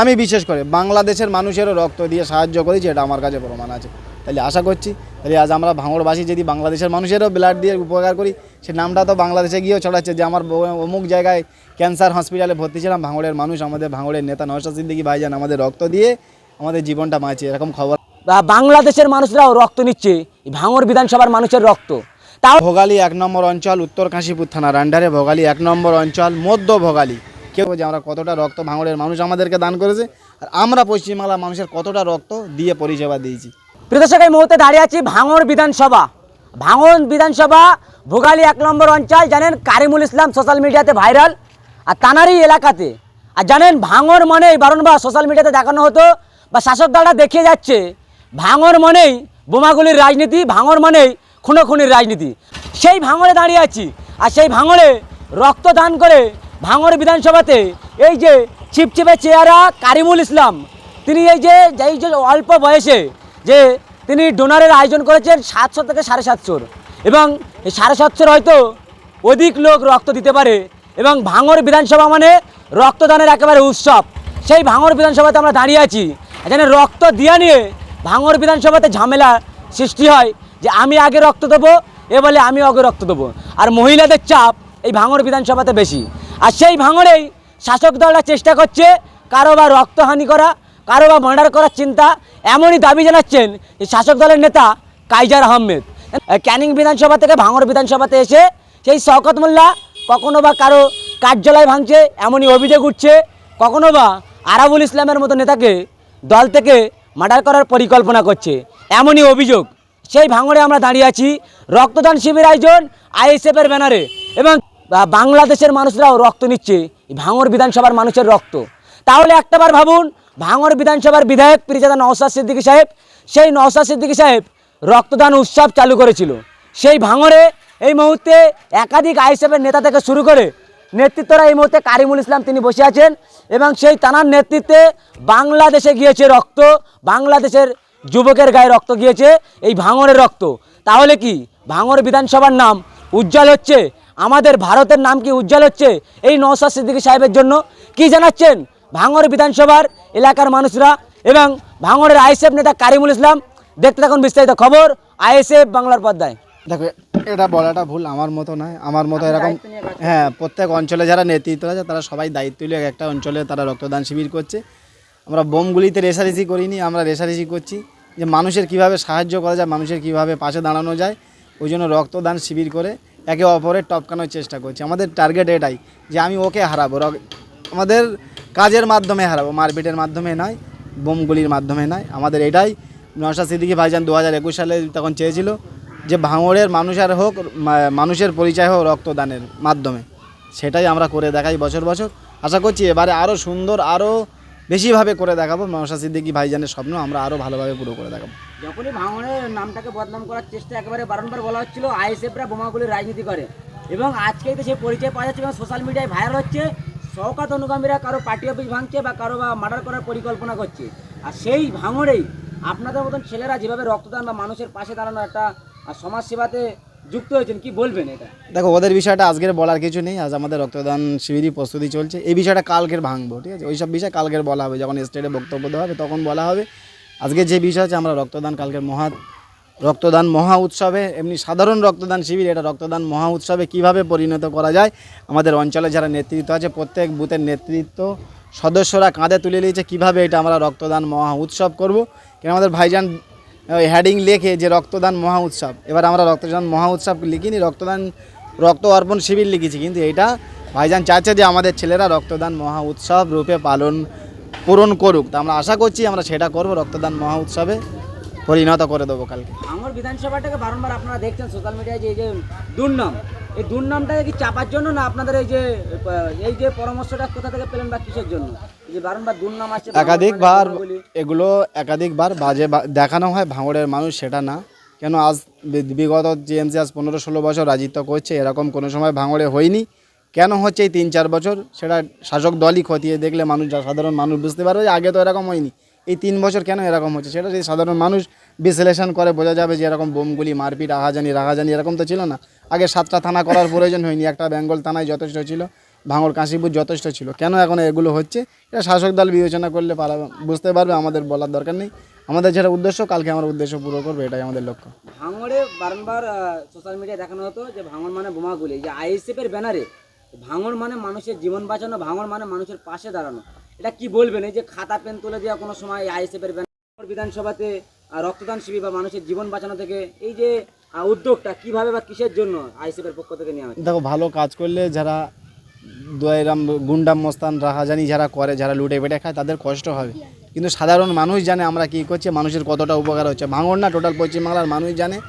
আমি বিশেষ করে বাংলাদেশের মানুষেরও রক্ত দিয়ে সাহায্য করেছি এটা আমার কাছে প্রমাণ আছে। তাহলে আশা করছি তাহলে আজ আমরা ভাঙড়বাসী যদি বাংলাদেশের মানুষেরও ব্লাড দিয়ে উপকার করি সে নামটা তো বাংলাদেশে গিয়েও ছড়াচ্ছে যে আমার অমুক জায়গায় ক্যান্সার হসপিটালে ভর্তি ছিলাম ভাঙড়ের মানুষ আমাদের ভাঙড়ের নেতা নওশাদ সিদ্দিকী ভাইজান আমাদের রক্ত দিয়ে আমাদের জীবনটা বাঁচিয়ে এরকম খবর। বাংলাদেশের মানুষরাও রক্ত নিচ্ছে ভাঙড় বিধানসভার মানুষের রক্ত। তাও ভোগালী এক নম্বর অঞ্চল উত্তর কাশীপুর থানার আন্ডারে ভোগালী এক নম্বর অঞ্চল মধ্য ভোগালী। কেউ যে আমরা কতটা রক্ত ভাঙড়ের মানুষ আমাদেরকে দান করেছে, আর আমরা পশ্চিমবাংলার মানুষের কতটা রক্ত দিয়ে পরিষেবা দিয়েছি। প্রদর্শক এই মুহূর্তে দাঁড়িয়ে আছি ভাঙড় বিধানসভা। ভাঙন বিধানসভা, ভোগালী এক নম্বর অঞ্চল, জানেন কারিমুল ইসলাম সোশ্যাল মিডিয়াতে ভাইরাল আর তানারই এলাকাতে। আর জানেন ভাঙর মনেই বারণবার সোশ্যাল মিডিয়াতে দেখানো হতো, বা শাসক দলটা দেখিয়ে যাচ্ছে ভাঙর মনেই বোমাগুলির রাজনীতি ভাঙর মনেই খুনোখুনির রাজনীতি। সেই ভাঙরে দাঁড়িয়ে আছি, আর সেই ভাঙরে রক্তদান করে ভাঙর বিধানসভাতে এই যে ছিপছিপে চেহারা কারিমুল ইসলাম, তিনি এই যে এই যে অল্প বয়সে যে তিনি ডোনারের আয়োজন করেছেন সাতশো থেকে সাড়ে সাতশোর এবং সাড়ে সাতশোর হয়তো অধিক লোক রক্ত দিতে পারে এবং ভাঙর বিধানসভা মানে রক্তদানের একেবারে উৎসব। সেই ভাঙর বিধানসভাতে আমরা দাঁড়িয়ে আছি। এখানে রক্ত দিয়া নিয়ে ভাঙর বিধানসভাতে ঝামেলা সৃষ্টি হয় যে আমি আগে রক্ত দেবো, এ বলে আমি আগে রক্ত দেবো। আর মহিলাদের চাপ এই ভাঙর বিধানসভাতে বেশি। আর সেই ভাঙড়েই শাসক দলরা চেষ্টা করছে কারও বা রক্তহানি করা কারও বা মার্ডার করার চিন্তা। এমনই দাবি জানাচ্ছেন এই শাসক দলের নেতা কাইজার আহমেদ। ক্যানিং বিধানসভা থেকে ভাঙড় বিধানসভাতে এসে সেই শওকত মোল্লা কখনো বা কারও কার্যালয় ভাঙছে, এমনই অভিযোগ উঠছে। কখনো বা আরাবুল ইসলামের মতো নেতাকে দল থেকে মার্ডার করার পরিকল্পনা করছে, এমনই অভিযোগ। সেই ভাঙড়ে আমরা দাঁড়িয়ে আছি। রক্তদান শিবির আয়োজন আইএসএফের ব্যানারে এবং বাংলাদেশের মানুষরাও রক্ত নিচ্ছে ভাঙর বিধানসভার মানুষের রক্ত। তাহলে একটাবার ভাবুন, ভাঙর বিধানসভার বিধায়ক পিরিজাদা নওসাদ সিদ্দিকী সাহেব, সেই নওসাদ সিদ্দিকী সাহেব রক্তদান উৎসব চালু করেছিল। সেই ভাঙরে এই মুহূর্তে একাধিক আইএসএফের নেতা থেকে শুরু করে নেতৃত্বরা এই মুহূর্তে কারিমুল ইসলাম তিনি বসে আছেন এবং সেই তানার নেতৃত্বে বাংলাদেশে গিয়েছে রক্ত, বাংলাদেশের যুবকের গায়ে রক্ত গিয়েছে, এই ভাঙরের রক্ত। তাহলে কি? ভাঙর বিধানসভার নাম উজ্জ্বল হচ্ছে আমাদের ভারতের নাম কি উজ্জ্বল হচ্ছে? এই নৌসাদ সিদ্দিকী সাহেবের জন্য কি জানাচ্ছেন? ভাঙড় বিধানসভার এলাকার মানুষরা এবং ভাঙরের আইএসএফ নেতা কারিমুল ইসলাম দেখতে থাকুন বিস্তারিত খবর আইএসএফ বাংলার পর্দায়। দেখো এটা বলাটা ভুল আমার মতো নয়। আমার মতো এরকম হ্যাঁ প্রত্যেক অঞ্চলে যারা নেতৃত্ব আছে তারা সবাই দায়িত্ব নিয়ে একটা অঞ্চলে তারা রক্তদান শিবির করছে। আমরা বোমগুলিতে রেশারেশি করিনি আমরা রেশারেশি করছি যে মানুষের কীভাবে সাহায্য করা যায় মানুষের কীভাবে পাশে দাঁড়ানো যায় ওই জন্য রক্তদান শিবির করে একে অপরের টপকানোর চেষ্টা করছি। আমাদের টার্গেট এটাই যে আমি ওকে হারাবো। আমাদের কাজের মাধ্যমে হারাবো। মারপিটের মাধ্যমে নয়, বোমগুলির মাধ্যমে নয়। আমাদের এটাই নশা সিদ্দিকি ভাইজান দু হাজার একুশ সালে তখন চেয়েছিল যে ভাঙড়ের মানুষের হোক মানুষের পরিচয় হোক, রক্তদানের মাধ্যমে। সেটাই আমরা করে দেখাই বছর বছর। আশা করছি এবারে আরও সুন্দর আরও বেশিভাবে করে দেখাবো। নশা সিদ্দিকি ভাইজানের স্বপ্ন, আমরা আরও ভালোভাবে পুরো করে দেখাবো। যখনই ভাঙনের নামটাকে বদনাম করার চেষ্টা একেবারে বারংবার বলা হচ্ছিল আইএসএফরা বোমাগুলির রাজনীতি করে। এবং আজকেই তো সেই পরিচয় পাওয়া যাচ্ছে এবং সোশ্যাল মিডিয়ায় ভাইরাল হচ্ছে, শওকাত অনুগামীরা কারও পার্টি অফিস ভাঙছে বা কারও বা মার্ডার করার পরিকল্পনা করছে। আর সেই ভাঙড়েই আপনাদের মতন ছেলেরা যেভাবে রক্তদান বা মানুষের পাশে দাঁড়ানো একটা আর সমাজ সেবাতে যুক্ত হয়েছেন, কি বলবেন এটা? দেখো, ওদের বিষয়টা আজকের বলার কিছু নেই, আজ আমাদের রক্তদান শিবিরই প্রস্তুতি চলছে। এই বিষয়টা কালকের ভাঙবো, ঠিক আছে? ওই সব বিষয় কালকের বলা হবে, যখন স্টেটে বক্তব্য দেওয়া হবে, তখন বলা হবে। আজকে যে বিষয় আছে আমরা রক্তদান কালকের মহা, রক্তদান মহা উৎসবে, এমনি সাধারণ রক্তদান শিবির, এটা রক্তদান মহা উৎসবে কীভাবে পরিণত করা যায়, আমাদের অঞ্চলে যারা নেতৃত্ব আছে, প্রত্যেক বুথের নেতৃত্ব সদস্যরা কাঁধে তুলে নিয়েছে, কীভাবে এটা আমরা রক্তদান মহা উৎসব করব। কেন আমাদের ভাইজান হেডিং লেখে যে রক্তদান মহা উৎসব। এবার আমরা রক্তদান মহা উৎসব লিখিনি, রক্তদান, রক্ত অর্পণ শিবির লিখেছি, কিন্তু এটা ভাইজান চাচ্ছে যে আমাদের ছেলেরা রক্তদান মহা উৎসব রূপে পালন, পূরণ করুক। তা আমরা আশা করছি আমরা সেটা করব, রক্তদান মহা উৎসবে পরিণত করে দেবো কালকে। আমার বিধানসভাটাকে বারংবার আপনারা দেখছেন সোশ্যাল মিডিয়ায় যে এই যে দুর্নাম। এই দুর্নামটাকে কি চাপার জন্য না আপনাদের এই যে এই যে পরামর্শটা কোথা থেকে পেলেন বা কিসের জন্য? একাধিকবার এগুলো একাধিকবার বাজে দেখানো হয় ভাঙড়ের মানুষ সেটা না। কেন আজ বিগত জিএমসি আজ পনেরো ষোলো বছর রাজিত্ব করছে এরকম কোনো সময় ভাঙড়ে হয়নি। কেন হচ্ছে এই তিন চার বছর? সেটা শাসক দলই খতিয়ে দেখলে মানুষ যা- সাধারণ মানুষ বুঝতে পারবে যে আগে তো এরকম হয়নি। এই তিন বছর কেন এরকম হচ্ছে? সেটা যদি সাধারণ মানুষ বিশ্লেষণ করে বোঝা যাবে যে এরকম বোমগুলি মারপিট আহাজানি রাহাজানি এরকম তো ছিল না। আগে সাতটা থানা করার প্রয়োজন হয়নি একটা বেঙ্গল থানায় যথেষ্ট ছিল। ভাঙড় কাশীপুর যথেষ্ট ছিল। কেন এখন এগুলো হচ্ছে? এটা শাসক দল বিবেচনা করলে পারা বুঝতে পারবে আমাদের বলার দরকার নেই। আমাদের যেটা উদ্দেশ্য কালকে আমার উদ্দেশ্য পুরো করবে এটাই আমাদের লক্ষ্য। ভাঙড়ে বারংবার সোশ্যাল মিডিয়ায় দেখানো হতো যে ভাঙড় মানে বোমাগুলি যে আইএসএফ এর ব্যানারে ভাঙড় মানে মানুষের জীবন বাঁচানো ভাঙড় মানে মানুষের পাশে দাঁড়ানো। এটা কি বলবেন? এই যে খাতা পেন তুলে দেওয়া কোনো সময় আইএসএফ এর ব্যানার বিধানসভাতে রক্তদান শিবির বা মানুষের জীবন বাঁচানো থেকে এই যে উদ্যোগটা কীভাবে বা কিসের জন্য আইএসএফ এর পক্ষ থেকে নেওয়া দেখো ভালো কাজ করলে যারা দয়ারাম গুন্ডাম, মস্তান, রাহাজানি যারা করে, যারা লুটে পেটে খায়, তাদের কষ্ট হবে। কিন্তু সাধারণ মানুষ জানে আমরা কী করছি, মানুষের কতটা উপকার হচ্ছে। ভাঙড় না, টোটাল পশ্চিমবাংলার মানুষ জানে।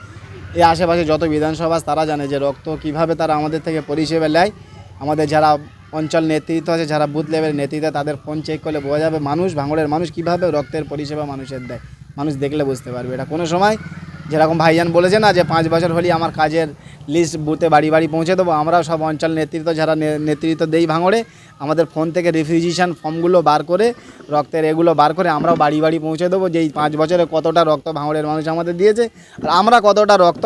এই আশেপাশে যত বিধানসভা, তারা জানে যে রক্ত কীভাবে তারা আমাদের থেকে পরিষেবা নেয়। আমাদের যারা অঞ্চল নেতৃত্ব আছে, যারা বুথ লেভেল নেতৃত্ব, তাদের ফোন চেক করলে বোঝা যাবে মানুষ, ভাঙড়ের মানুষ কীভাবে রক্তের পরিষেবা মানুষের দেয়। মানুষ দেখলে বুঝতে পারবে। এটা কোনো সময় যেরকম ভাইজান বলেছে না যে পাঁচ বছর হলেই আমার কাজের লিস্ট বুথে বাড়ি বাড়ি পৌঁছে দেবো, আমরাও সব অঞ্চল নেতৃত্ব যারা নেতৃত্ব দেই ভাঙড়ে, আমাদের ফোন থেকে রিফ্রিজিশন ফর্মগুলো বার করে, রক্তের এগুলো বার করে আমরাও বাড়ি বাড়ি পৌঁছে দেবো, যেই পাঁচ বছরে কতটা রক্ত ভাঙড়ের মানুষ আমাদের দিয়েছে, আর আমরা কতটা রক্ত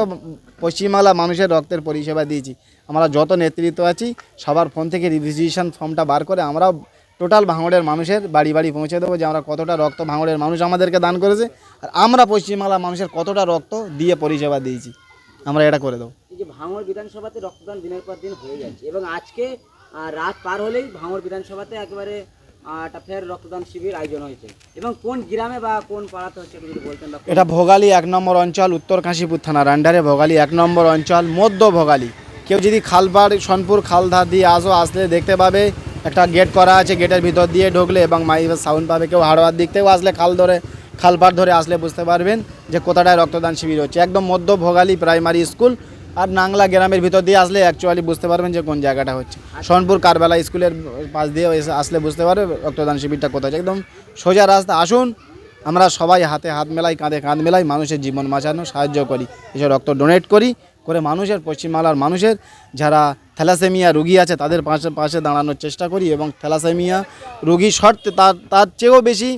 পশ্চিমবাংলা মানুষের রক্তের পরিষেবা দিয়েছি। আমরা যত নেতৃত্ব আছি, সবার ফোন থেকে রিফ্রিজিশন ফর্মটা বার করে আমরাও টোটাল ভাঙড়ের মানুষের বাড়ি বাড়ি পৌঁছে দেবো যে আমরা কতটা রক্ত ভাঙড়ের মানুষ আমাদেরকে দান করেছে। আর আমরা পশ্চিমবাংলার মানুষের কতটা রক্ত দিয়ে পরিষেবা দিয়েছি আমরা এটা করে দেবো। এই যে ভাঙড় বিধানসভাতে রক্তদান দিনের পর দিন হয়ে যাচ্ছে এবং আজকে রাত পার হলেই ভাঙড় বিধানসভাতে একেবারে একটা ফের রক্তদান শিবির আয়োজন হয়েছে। এবং কোন গ্রামে বা কোন পাড়াতে হচ্ছে যদি বলতেন এটা ভোগালী এক নম্বর অঞ্চল উত্তর কাশীপুর থানার আন্ডারে ভোগালী এক নম্বর অঞ্চল মধ্য ভোগালী। কেউ যদি খালপাড় সোনপুর খালধার দিয়ে আসো আসলে দেখতে পাবে একটা গেট করা আছে গেটের ভিতর দিয়ে ঢুকলে এবং মাইকের সাউন্ড পাবে। কেউ হাড়োয়ার দিক থেকেও আসলে খাল ধরে খালপাড় ধরে আসলে বুঝতে পারবেন যে কোথাটায় রক্তদান শিবির হচ্ছে। একদম মধ্য ভোগালী প্রাইমারি স্কুল আর নাংলা গ্রামের ভিতর দিয়ে আসলে অ্যাকচুয়ালি বুঝতে পারবেন যে কোন জায়গাটা হচ্ছে। সোনপুর কারবেলা স্কুলের পাশ দিয়ে আসলে বুঝতে পারবে রক্তদান শিবিরটা কোথায়। একদম সোজা রাস্তা, আসুন। আমরা সবাই হাতে হাত মেলাই, কাঁধে কাঁধ মেলাই মানুষের জীবন বাঁচানো সাহায্য করি। এসব রক্ত ডোনেট করি। করে মানুষের পশ্চিমবাংলার মানুষের যারা থ্যালাসেমিয়া রুগী আছে, তাদের পাশে পাশে দাঁড়ানোর চেষ্টা করি এবং থ্যালাসেমিয়া রুগী শর্তে তার তার চেয়েও বেশি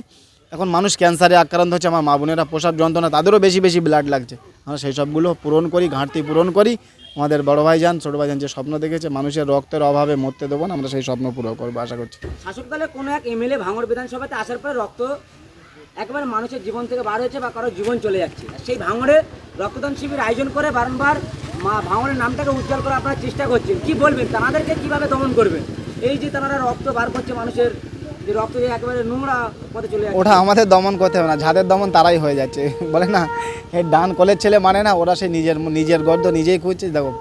এখন মানুষ ক্যান্সারে আক্রান্ত হচ্ছে, আমার মা বোনেরা প্রসাব যন্ত্রণা, তাদেরও বেশি বেশি ব্লাড লাগছে। আমরা সেই সবগুলো পূরণ করি, ঘাটতি পূরণ করি। আমাদের বড় ভাইজান, ছোটো ভাইজান যে স্বপ্ন দেখেছে, মানুষের রক্তের অভাবে মরতে দেবো না, আমরা সেই স্বপ্ন পূরণ করব, আশা করছি। শাসক কোনো এক এমএলএ ভাঙড় বিধানসভাতে আসার পরে রক্ত একবার মানুষের জীবন থেকে বার হয়েছে বা কারও জীবন চলে যাচ্ছে। সেই ভাঙড়ে রক্তদান শিবির আয়োজন করে বারংবার মা ভাঙড়ের নামটাকে উজ্জ্বল করার আপনারা চেষ্টা করছেন। কি বলবেন? তাদেরকে কীভাবে দমন করবেন? এই যে তারা রক্ত বার করছে মানুষের, যে রক্ত যে একেবারে নোংরা পথে চলে যাচ্ছে। ওটা আমাদের দমন করতে হবে না। যাদের দমন তারাই হয়ে যাচ্ছে। বলে না এই ডান কলের ছেলে মানে না, ওরা সে নিজের নিজের গর্দ নিজেই খুঁজছে। দেখো,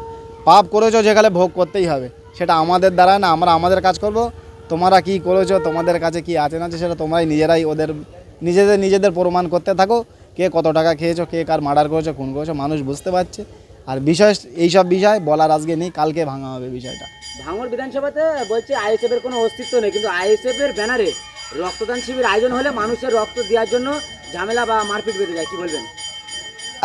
পাপ করেছ যেখানে ভোগ করতেই হবে। সেটা আমাদের দ্বারা না, আমরা আমাদের কাজ করব। তোমরা কি করেছ, তোমাদের কাছে কি আছে না আছে, সেটা তোমরাই নিজেরাই ওদের, নিজেদের নিজেদের প্রমাণ করতে থাকো। কে কত টাকা খেয়েছো, কে কার মার্ডার করেছ, খুন করেছ, মানুষ বুঝতে পারছে। আর বিষয় এইসব বিষয় বলার আজকে নেই কালকে ভাঙা হবে বিষয়টা। ভাঙর বিধানসভাতে বলছে আইএসএফ এর কোনো অস্তিত্ব নেই কিন্তু আইএসএফ এর ব্যানারে রক্তদান শিবির আয়োজন হলে মানুষের রক্ত দেওয়ার জন্য ঝামেলা বা মারপিট বেঁধে যায় কি বলবেন?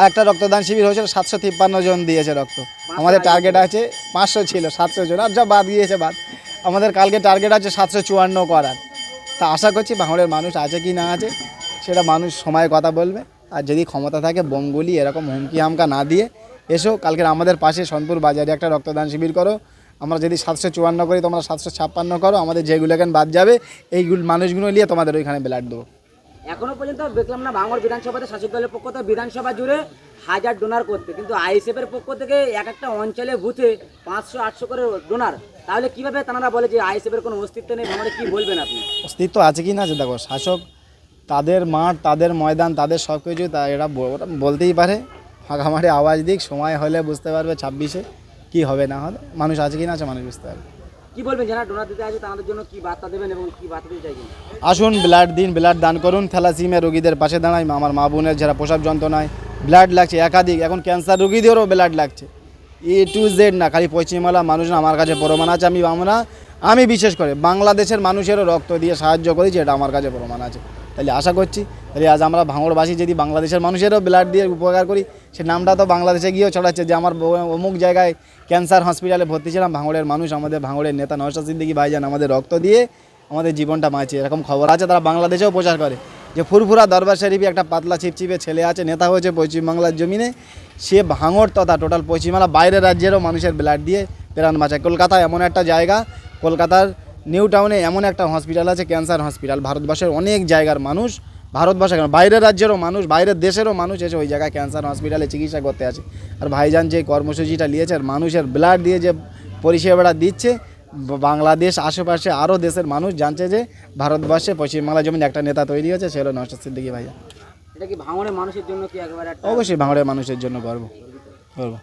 একটা রক্তদান শিবির হয়েছিল সাতশো তিপ্পান্ন জন দিয়েছে রক্ত। আমাদের টার্গেট আছে পাঁচশো ছিল সাতশো জন আর যা বাদ দিয়েছে বাদ। আমাদের কালকে টার্গেট আছে সাতশো চুয়ান্ন করার। তা আশা করছি ভাঙড়ের মানুষ আছে কি না আছে সেটা মানুষ সময় কথা বলবে। আর যদি ক্ষমতা থাকে বোমগুলি এরকম হুমকি হামকা না দিয়ে এসো কালকে আমাদের পাশে সোনপুর বাজারে একটা রক্তদান শিবির করো। আমরা যদি সাতশো চুয়ান্ন করি তোমরা সাতশো ছাপ্পান্ন করো আমাদের যেগুলো এখানে বাদ যাবে এইগুলো মানুষগুলো নিয়ে তোমাদের ওইখানে ব্লাড দেবো। এখনও পর্যন্ত দেখলাম না ভাঙড় বিধানসভাতে শাসক দলের পক্ষ থেকে বিধানসভা জুড়ে হাজার ডোনার করতে। কিন্তু আইএসএফ এর পক্ষ থেকে এক একটা অঞ্চলে বুথে পাঁচশো আটশো করে ডোনার তাহলে কীভাবে তারা বলে যে আইএসএফ এর কোনো অস্তিত্ব নেই ভাঙড়ে কি বলবেন আপনি? অস্তিত্ব আছে কি না আছে দেখো শাসক তাদের মাঠ তাদের ময়দান তাদের সব কিছু তা এরা বলতেই পারে। ফাঁকা মাঠে আওয়াজ দিক সময় হলে বুঝতে পারবে ছাব্বিশে কি হবে না হবে। মানুষ আছে কি না আছে মানুষ বুঝতে পারবে। কি বলবেন যারা ডোনার দিতে আছে তাদের জন্য কি বার্তা দেবেন এবং কি বার্তা দিতে চাইছেন? আসুন ব্লাড দিন ব্লাড দান করুন। থ্যালাসিমিয়া রোগীদের পাশে দাঁড়াই আমার মা বোনের যারা প্রসাব যন্ত্রণায় ব্লাড লাগছে একাধিক এখন ক্যান্সার রোগীদেরও ব্লাড লাগছে। এ টু জেড না খালি পশ্চিমবাংলা মানুষ না আমার কাছে প্রমাণ আছে আমি আমরা আমি বিশেষ করে বাংলাদেশের মানুষেরও রক্ত দিয়ে সাহায্য করেছি এটা আমার কাছে প্রমাণ আছে। তাহলে আশা করছি, তাহলে আজ আমরা ভাঙড়বাসী যদি বাংলাদেশের মানুষেরও ব্লাড দিয়ে উপকার করি, সে নামটা তো বাংলাদেশে গিয়েও ছড়াচ্ছে যে আমার অমুক জায়গায় ক্যান্সার হসপিটালে ভর্তি ছিলাম, ভাঙড়ের মানুষ আমাদের ভাঙড়ের নেতা নওশাদ সিদ্দিকী ভাইজান আমাদের রক্ত দিয়ে আমাদের জীবনটা বাঁচিয়ে, এরকম খবর আছে তারা বাংলাদেশেও প্রচার করে। যে ফুরফুরা দরবার শরীফে একটা পাতলা চিপচিপে ছেলে আছে, নেতা হয়েছে পশ্চিমবাংলার জমিনে, সে ভাঙড় তথা টোটাল পশ্চিমবাংলা বাইরের রাজ্যেরও মানুষের ব্লাড দিয়ে প্রাণ বাঁচায়। কলকাতা এমন একটা জায়গা, কলকাতার নিউ টাউনে এমন একটা হসপিটাল আছে ক্যান্সার হসপিটাল। ভারতবর্ষের অনেক জায়গার মানুষ ভারতবর্ষে কেন? বাইরের রাজ্যেরও মানুষ বাইরের দেশেরও মানুষ এসে ওই জায়গায় ক্যান্সার হসপিটালে চিকিৎসা করতে আছে আর ভাইজান যে কর্মসূচিটা নিয়েছে আর মানুষের ব্লাড দিয়ে যে পরিষেবাটা দিচ্ছে বাংলাদেশ আশেপাশে আরও দেশের মানুষ জানছে যে ভারতবর্ষে পশ্চিমবাংলা যেমন একটা নেতা তৈরি হয়েছে সে হলো নষ্ট সিদ্দিকি ভাইয়া। এটা কি ভাঙনের মানুষের জন্য কি একবার অবশ্যই বাংলার মানুষের জন্য গর্ব। গর্ব।